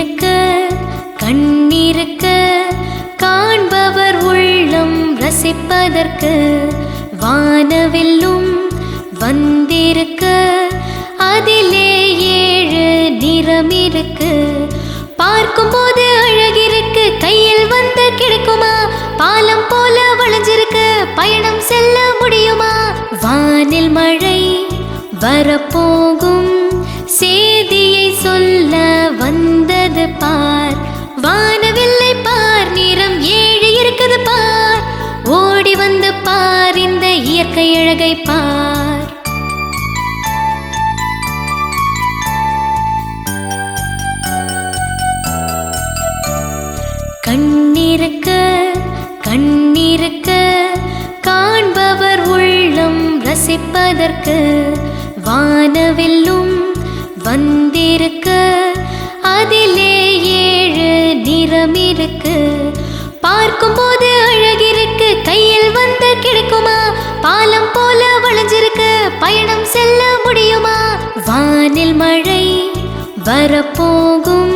இருக்க கண்ணிருக்க காண்பவர் உள்ளம் ரசிப்பதற்கு வானவில்லும் வந்திருக்க அதிலே ஏழு நிறம் இருக்கு. பார்க்கும் போது அழகிருக்கு கையில் வந்து கிடைக்குமா? பாலம் போல வளைஞ்சிருக்கு பயணம் செல்ல முடியுமா? வானில் மழை வரப்போகும். பார் கண்ணிருக்க கண்ணிருக்க காண்பவர் உள்ளம் ரசிப்பதற்கு வானவில்லும் வந்திருக்க அதிலே ஏழு நிறம் இருக்கு பார்க்கும்போது அழ வானில் மழை வரப்போகும்.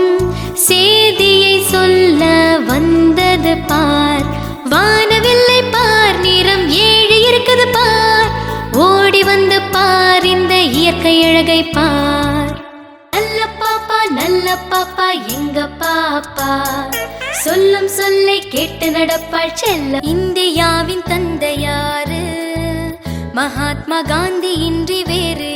சேதியை சொல்ல வந்தது பார். வானவில்லை பார் நிறம் ஏழு இருக்குது பார். ஓடி வந்து பார் இந்த இயற்கை அழகை பார். நல்ல பாப்பா நல்ல பாப்பா எங்க பாப்பா? சொல்லும் சொல்லை கேட்டு நடப்பாள் செல்ல. இந்தியாவின் தந்தையாரு. மகாத்மா காந்தி இன்றி வேறு